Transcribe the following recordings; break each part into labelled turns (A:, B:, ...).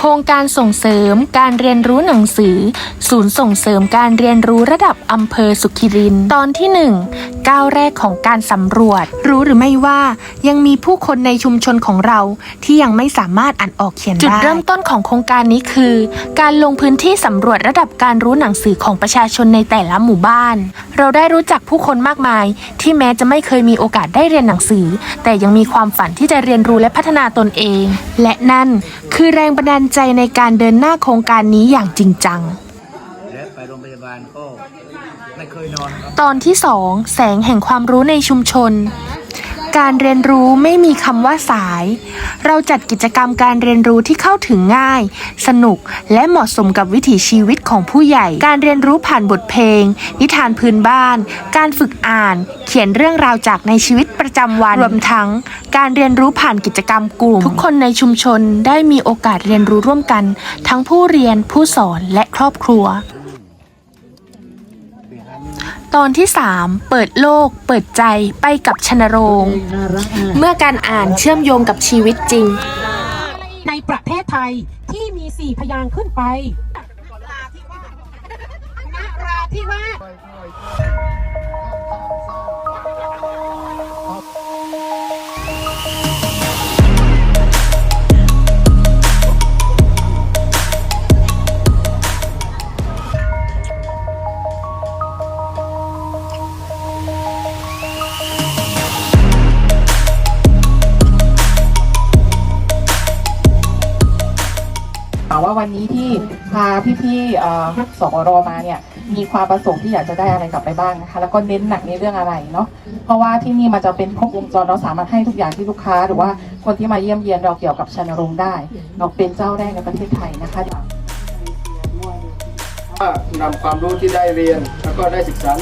A: โครงการส่งเสริมการเรียนรู้หนังสือ ศูนย์ส่งเสริมการเรียนรู้ระดับอำเภอสุขิรินทร์ตอนที่ 1 ก้าวแรกของการสำรวจ รู้หรือไม่ว่ายังมีผู้คนในชุมชนของเราที่ยังไม่สามารถอ่านออกเขียนได้ จุดเริ่มต้นของโครงการนี้คือ การลงพื้นที่สำรวจระดับการรู้หนังสือของประชาชนในแต่ละหมู่บ้าน เราได้รู้จักผู้คนมากมาย ที่แม้จะไม่เคยมีโอกาสได้เรียนหนังสือ แต่ยังมีความฝันที่จะเรียนรู้และพัฒนาตนเอง และนั่นคือแรงบันดาลใจในการเดินหน้าโครงการนี้อย่างจริงจัง
B: และไปโรงพยาบาลก็ไม่เคยนอนครับ
A: ตอนที่ 2 แสงแห่งความรู้ในชุมชน การเรียนรู้ไม่มีคำว่าสาย เราจัดกิจกรรมการเรียนรู้ที่เข้าถึงง่าย สนุก และเหมาะสมกับวิถีชีวิตของผู้ใหญ่ การเรียนรู้ผ่านบทเพลง นิทานพื้นบ้าน การฝึกอ่าน เขียนเรื่องราวจากในชีวิตประจำวัน รวมทั้ง การเรียนรู้ผ่านกิจกรรมกลุ่ม ทุกคนในชุมชนได้มีโอกาสเรียนรู้ร่วมกัน ทั้งผู้เรียนผู้สอนและครอบครัว ตอนที่ 3 เปิดโลก เปิดใจไปกับชนโรง เมื่อการอ่านเชื่อมโยงกับชีวิตจริง
C: ในประเทศไทยที่มีสี่พยางค์ขึ้นไปนาราธิวาส
D: ถามว่า ว่าวันนี้ที่พาพี่ๆเอ่อสรมาเนี่ยมีความประสงค์ที่อยากจะได้อะไรกลับไปบ้างนะคะ แล้วก็เน้นหนักในเรื่องอะไรเนาะเพราะว่าที่นี่มันจะเป็นครบวงจรเราสามารถให้ทุกอย่างที่ลูกค้า หรือว่าคนที่มาเยี่ยมเยียนเราเกี่ยวกับชันโรงได้ เราเป็นเจ้าแรกในประเทศไทยนะคะ
B: ว่านำความรู้ที่ได้เรียนแล้วก็ได้ศึกษา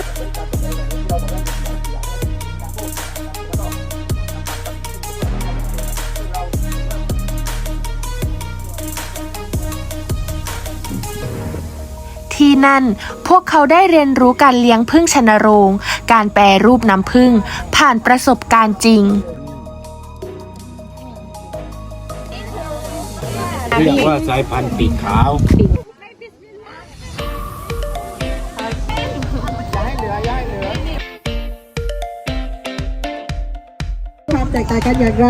A: ที่นั่น พวกเขาได้เรียนรู้การเลี้ยงพึ่งชนโรง การแปรรูปน้ำพึ่ง ผ่านประสบการณ์จริง
E: เรียกว่าสายพันธุ์ปีกขาว
F: ความแตกต่างกันอย่างไร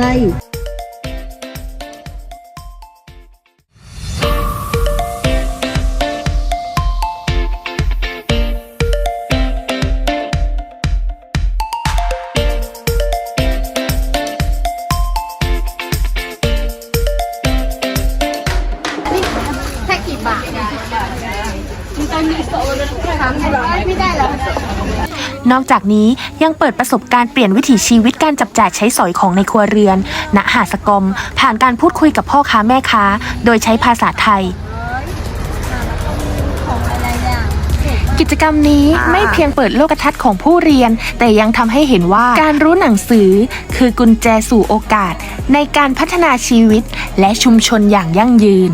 A: นอกจากนี้ยังเปิดประสบการณ์เปลี่ยนวิถีชีวิตการจับจ่ายใช้สอยของในครัวเรือน ณ หาสกรมผ่านการพูดคุยกับพ่อค้าแม่ค้า โดยใช้ภาษาไทย กิจกรรมนี้ไม่เพียงเปิดโลกทัศน์ของผู้เรียน แต่ยังทำให้เห็นว่าการรู้หนังสือคือกุญแจสู่โอกาส ในการพัฒนาชีวิตและชุมชนอย่างยั่งยืน